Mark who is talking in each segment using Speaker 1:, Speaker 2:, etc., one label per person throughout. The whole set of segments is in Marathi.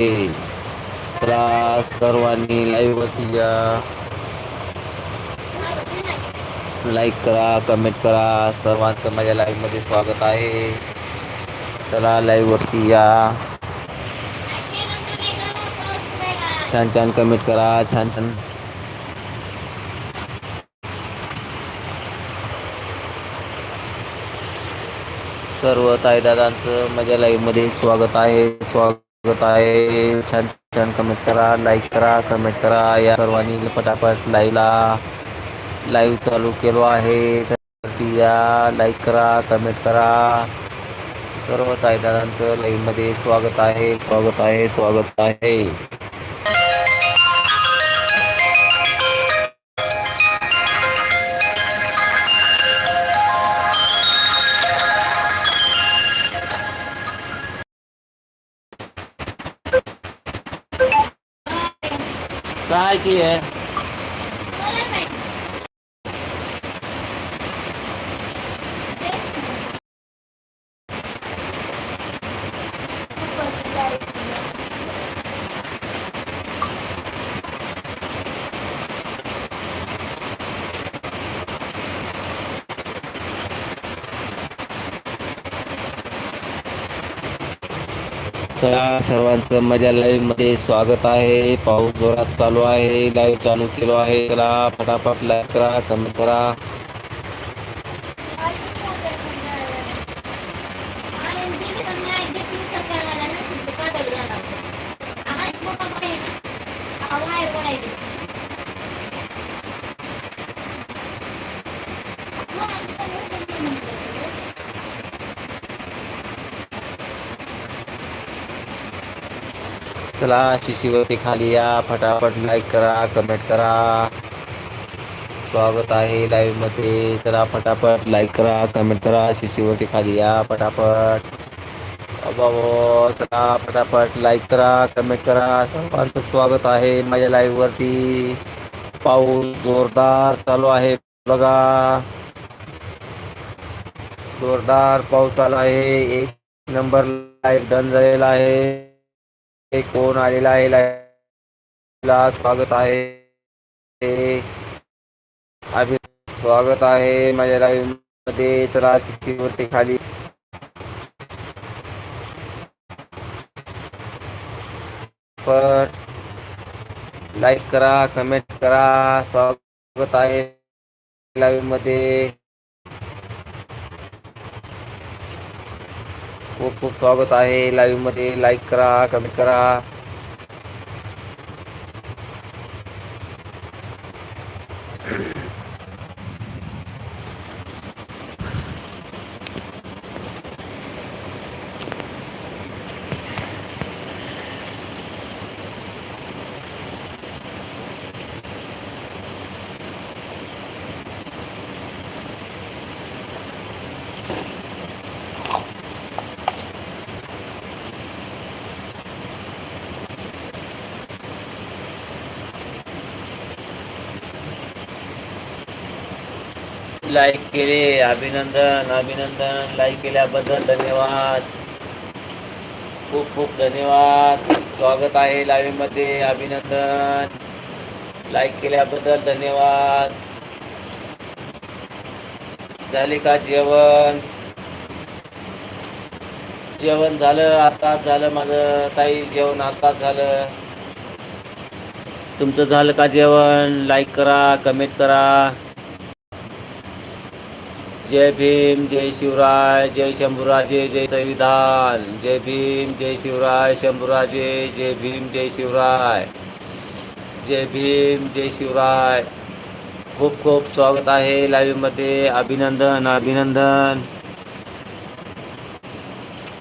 Speaker 1: चला सर्वांनी लाईव्ह वरती या लाईक करा कमेंट करा. सर्वांचं माझ्या लाईव्हमध्ये स्वागत आहे. चला लाईव्ह वरती या. छान छान कमेंट करा. छान छान. सर्व ताईदादांचं माझ्या लाईव्हमध्ये स्वागत आहे. स्वागत आहे. छान छान कमेंट करा लाईक करा कमेंट करा. या सर्वांनी पटापट लाईव्हला लाईव्ह चालू केलो आहे. त्यासाठी या लाईक करा कमेंट करा. सर्व ताईदादांचं लाईव्हमध्ये स्वागत आहे स्वागत आहे स्वागत आहे. काय की आहे चला सर्वांचं माझ्या लाईव्हमध्ये स्वागत आहे. पाऊस जोरात चालू आहे. लाईव्ह चालू केलो आहे. चला फटाफट लाईक करा कमेंट करा. चला शिशीवरती खाली या. फटाफट लाईक करा कमेंट करा. स्वागत आहे लाईव्हमध्ये. चला फटाफट लाईक करा कमेंट करा. शिशीवरती खाली या फटाफट. अबाबो चला फटाफट लाईक करा कमेंट करा. सर्वांचं स्वागत आहे माझ्या लाईव्ह वरती. पाऊस जोरदार चालू आहे. बघा. जोरदार पाऊस चालू आहे. एक नंबर लाईव्ह डन झालेला आहे. कोण आलेला आहे लाईव्हला स्वागत आहे. अभि स्वागत आहे माझ्या लाईव्हमध्ये. चला वरती खाली. लाईक करा कमेंट करा. स्वागत आहे लाईव्हमध्ये. खूप खूप स्वागत आहे लाईव्हमध्ये लाईक करा कमेंट करा. लाईक केले अभिनंदन अभिनंदन लाईक केल्याबद्दल धन्यवाद. खूप खूप धन्यवाद. स्वागत आहे लाईव्हमध्ये अभिनंदन. लाईक केल्याबद्दल धन्यवाद. झाले का जेवण? जेवण झालं आताच झालं माझं. ताई जेवण आताच झालं. तुमचं झालं का जेवण? लाईक करा कमेंट करा. जय भीम जय शिवराय जय शंभूराजे जय संविधान. जय भीम जय शिवराय शंभूराजे जय भीम जय शिवराय. जय भीम जय शिवराय. खूप खूप स्वागत आहे लाईव्हमध्ये अभिनंदन अभिनंदन.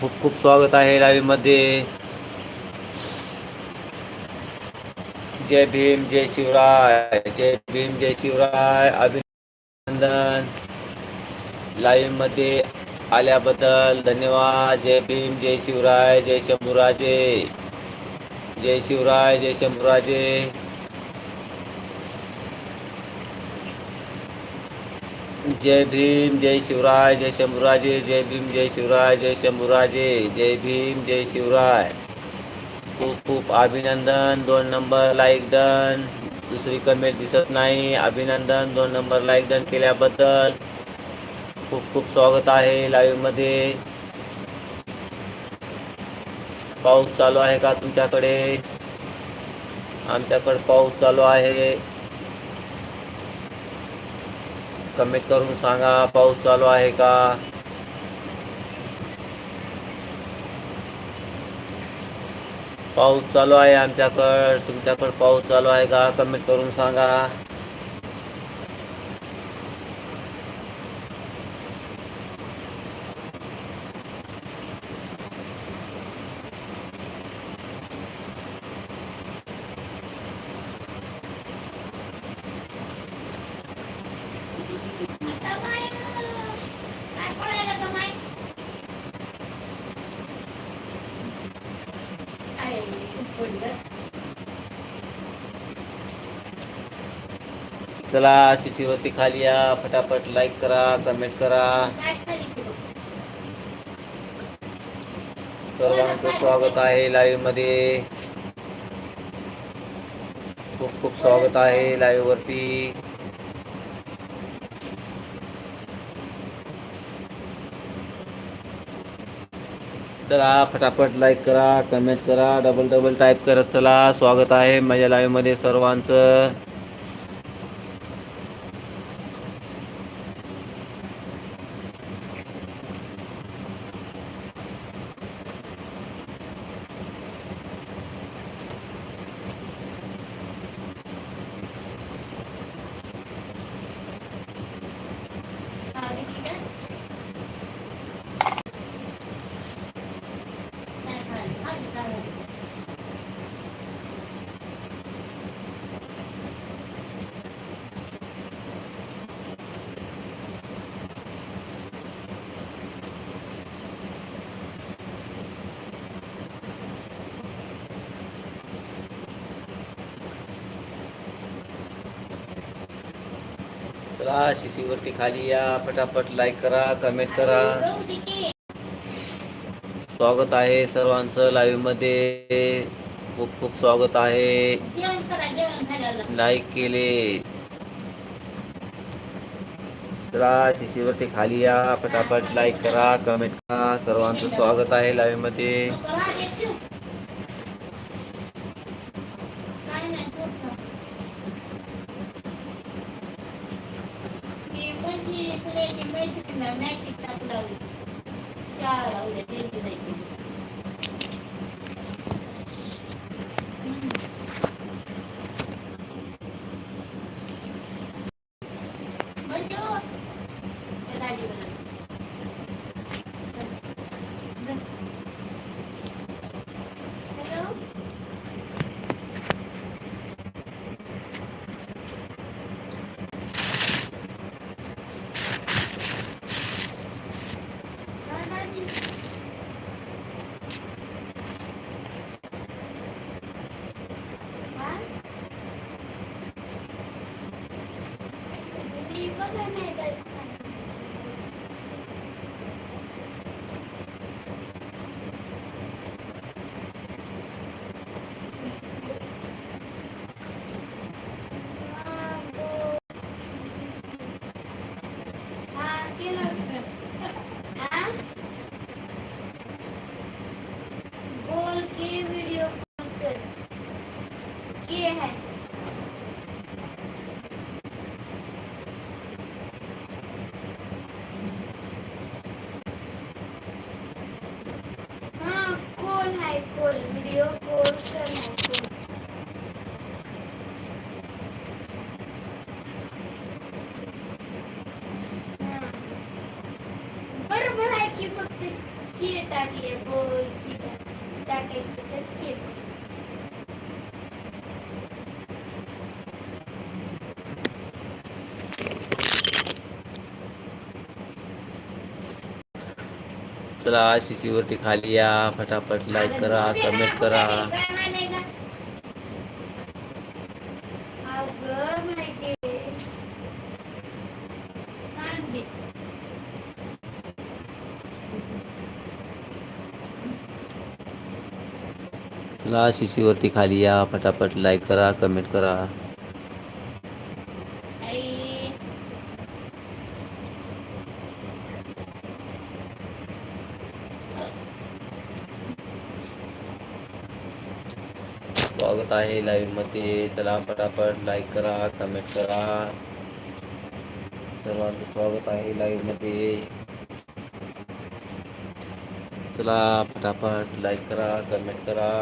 Speaker 1: खूप खूप स्वागत आहे लाईव्हमध्ये जय भीम जय शिवराय. जय भीम जय शिवराय. अभिनंदन. लाईव्हमध्ये आल्याबद्दल धन्यवाद. जय भीम जय शिवराय जय शंभूराजे. जय शिवराय जय शंभूराजे. जय भीम जय शिवराय जय शंभूराजे. जय भीम जय शिवराय जय शंभूराजे. जय भीम जय शिवराय. खूप खूप अभिनंदन. दोन नंबर लाईक डन. दुसरी कमेंट दिसत नाही. अभिनंदन. दोन नंबर लाईक डन केल्याबद्दल. खूप खूप स्वागत आहे लाईव्हमध्ये पाऊस चालू आहे का तुमच्याकडे? आमच्याकडे पाऊस चालू आहे. कमेंट करून सांगा पाऊस चालू आहे का? पाऊस चालू आहे आमच्याकडं तुमच्याकडं पाऊस चालू आहे का? कमेंट करून सांगा. चला शिशीवरती खाली या. फटाफट लाईक करा कमेंट करा. सर्वांचं स्वागत आहे लाईव्हमध्ये. खूप खूप स्वागत आहे लाईव्ह वरती. चला फटाफट लाईक करा कमेंट करा. डबल डबल टाईप करत चला. स्वागत आहे माझ्या लाईव्हमध्ये सर्वांचं. चला खाली या फटाफट लाईक करा कमेंट करा. स्वागत आहे सर्वांचं लाईव्हमध्ये. खूप खूप स्वागत आहे. लाईक केले. चला शिशीवरती खाली या फटाफट लाईक करा कमेंट करा. सर्वांचं स्वागत आहे
Speaker 2: लाईव्हमध्ये. ती म्हणजे तुला मैत्रिणीला मॅसेज टाकू लागली ये है। हाँ कोल है कोल वीडियो कोल कर है। बरोबर आहे की फक्त की टाकली बोल की टाकायचं तर की
Speaker 1: चला वरती खाली या फटाफट लाईक करा कमेंट करा.
Speaker 2: चला सी का
Speaker 1: खाली या फटाफट लाईक करा कमेंट करा
Speaker 2: आई
Speaker 1: स्वागत आहे लाईव्हमध्ये चला पटापट लाईक करा कमेंट करा. सर्वांचं स्वागत आहे लाईव्हमध्ये चला पटापट लाईक करा कमेंट करा.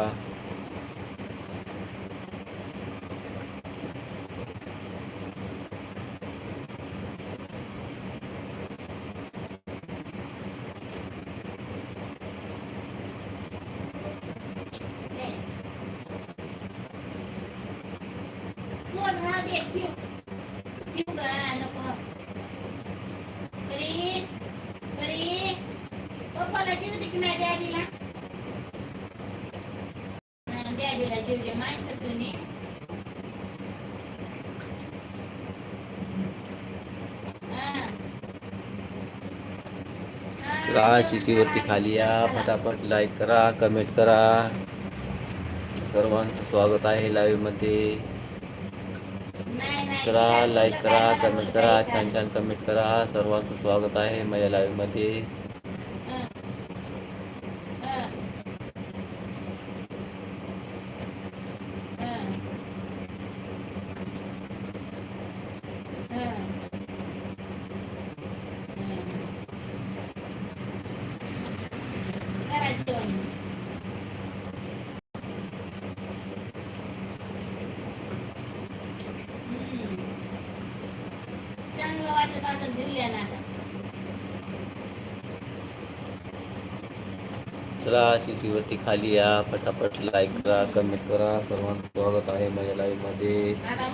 Speaker 1: शिशीवरती खाली या पटापट लाईक करा कमेंट करा. सर्वांचं स्वागत आहे लाईव्ह
Speaker 2: करा
Speaker 1: लाईक करा कमेंट करा छान छान कमेंट करा. सर्वांचं स्वागत आहे माझ्या लाईव्हमध्ये मध्ये
Speaker 2: हा. हा. हा. हा. करायचं. हम्म. चांगलं वाटत असं दिल्या ना
Speaker 1: सी शिशीवरती खाली या पटापट लाईक करा कमेंट करा. सर्वांचं स्वागत आहे माझ्या लाईव्हमध्ये.
Speaker 2: आता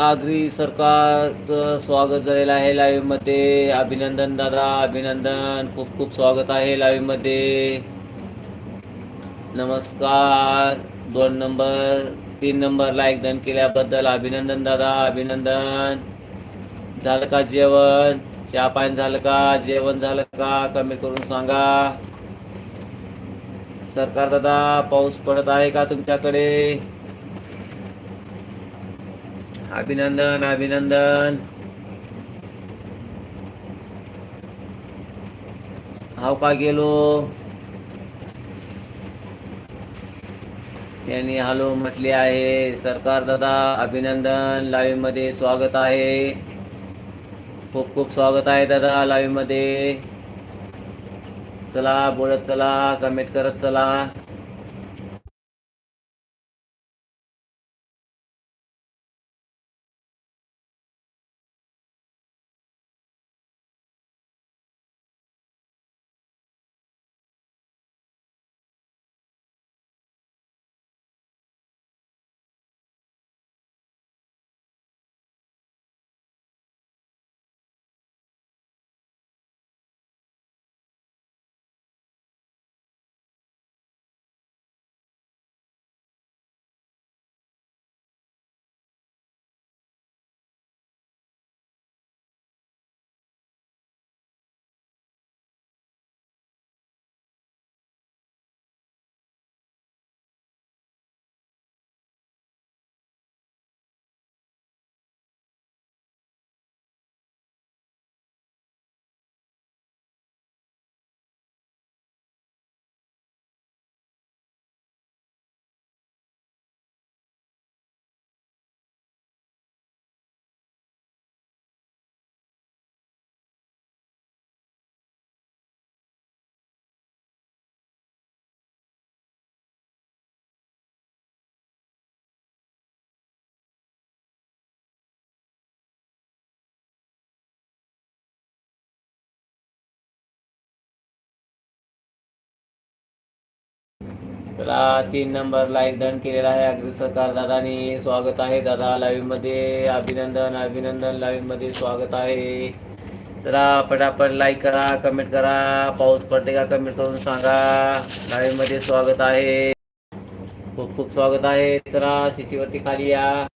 Speaker 1: आगरी सरकारचं स्वागत झालेलं आहे लाईव्हमध्ये अभिनंदन दादा अभिनंदन. खूप खूप स्वागत आहे लाईव्हमध्ये नमस्कार. दोन नंबर तीन नंबर लाईक डन केल्याबद्दल अभिनंदन दादा अभिनंदन. झालं का जेवण? चहा पाणी झालं का? जेवण झालं का? कमी करून सांगा. सरकार दादा पाऊस पडत आहे का तुमच्याकडे? अभिनंदन अभिनंदन हाव का गेलो त्यांनी हॅलो म्हटले आहे सरकार दादा अभिनंदन लाईव्हमध्ये स्वागत आहे खूप खूप स्वागत आहे दादा लाईव्हमध्ये. चला बोलत चला कमेंट करत चला. चला तीन नंबर लाईक डन केलेला आहे. अगदी सरकार दादानी स्वागत आहे. दादा लाईव्हमध्ये अभिनंदन अभिनंदन लाईव्हमध्ये स्वागत आहे. चला पटापट लाईक करा कमेंट करा. पाऊस पडते का कमेंट करून सांगा. लाईव्हमध्ये स्वागत आहे. खूप खूप स्वागत आहे. चला शिशीवरती खाली या.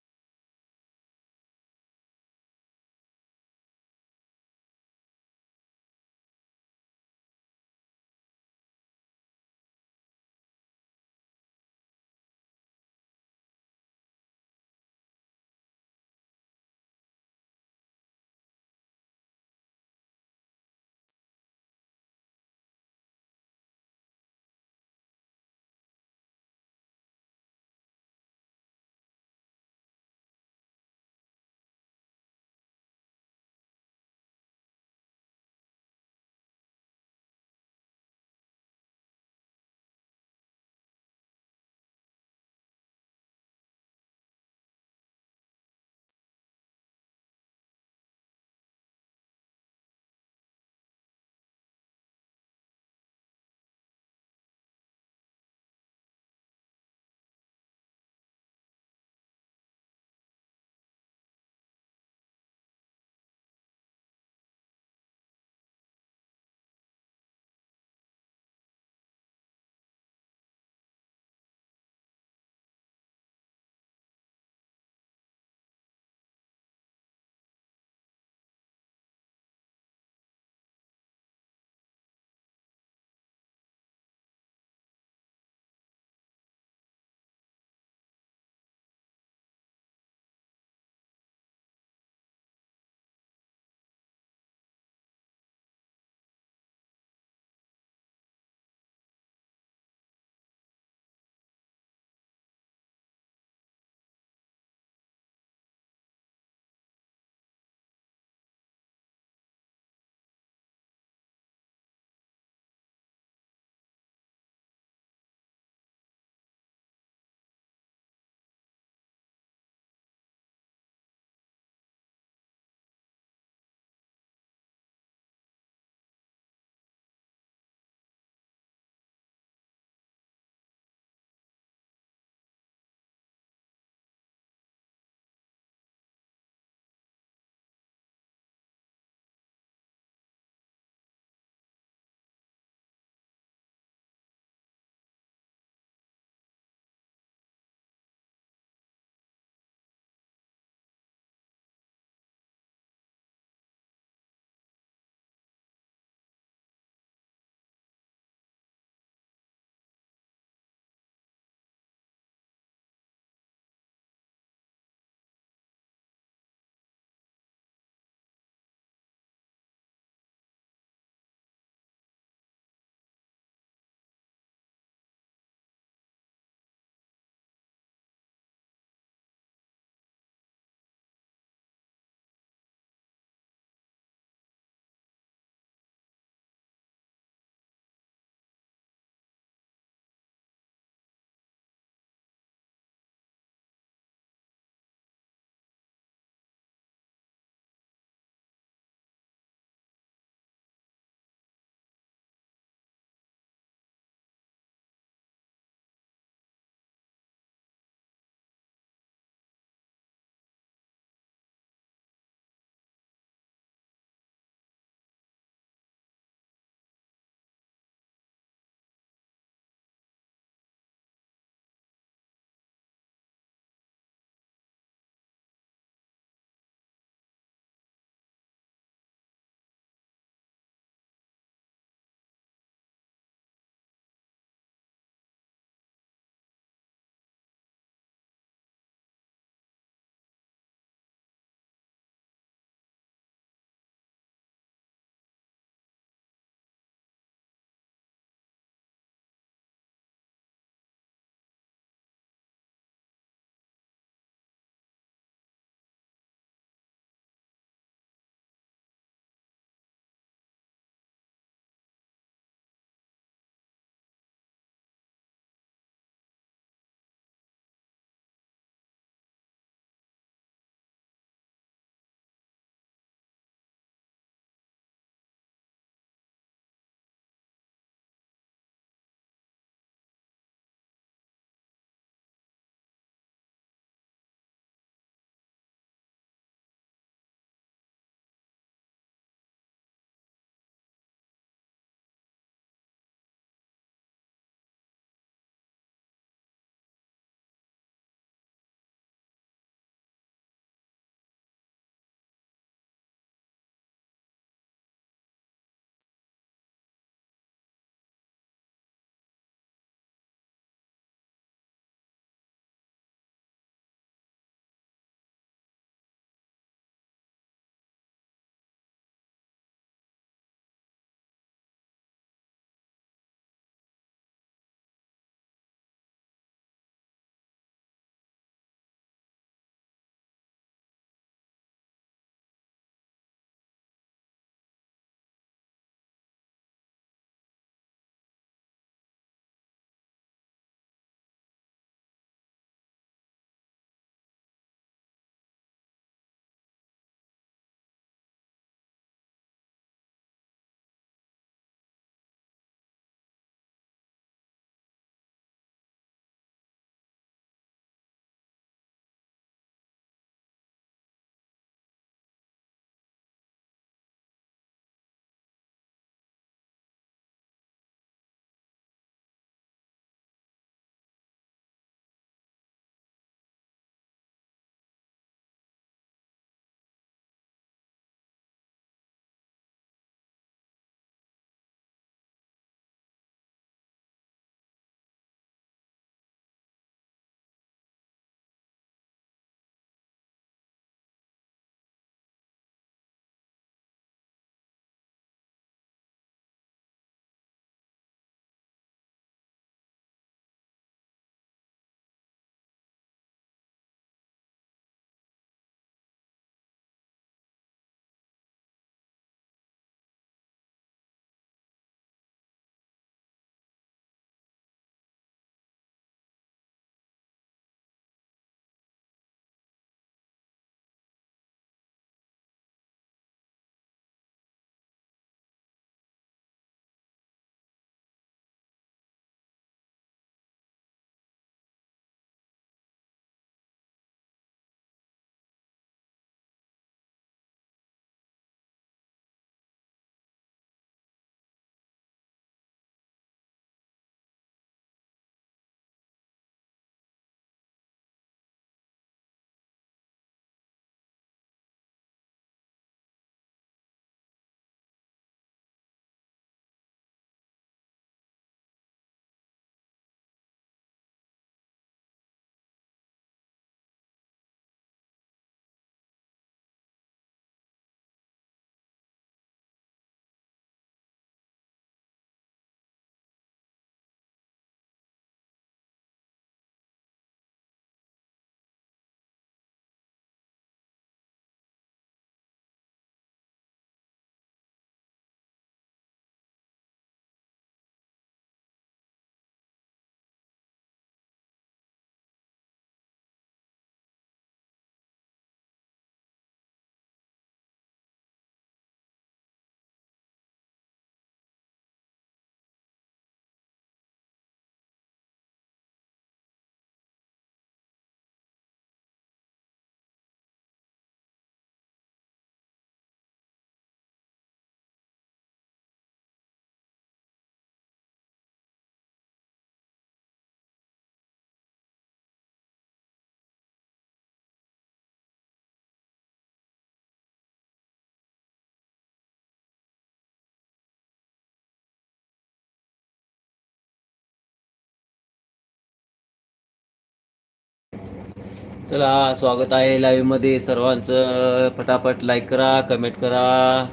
Speaker 1: चला स्वागत आहे लाईव्हमध्ये सर्वांचं फटाफट लाईक करा कमेंट करा.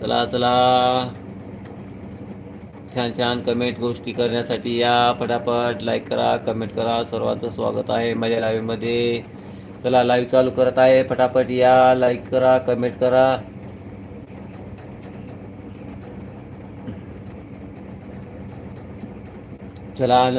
Speaker 1: चला चला. छान छान कमेंट गोष्टी करण्यासाठी या. फटाफट लाईक करा कमेंट करा. सर्वांचं स्वागत आहे माझ्या लाईव्हमध्ये चला लाईव्ह चालू करत आहे. फटाफट या. लाईक करा कमेंट करा. चला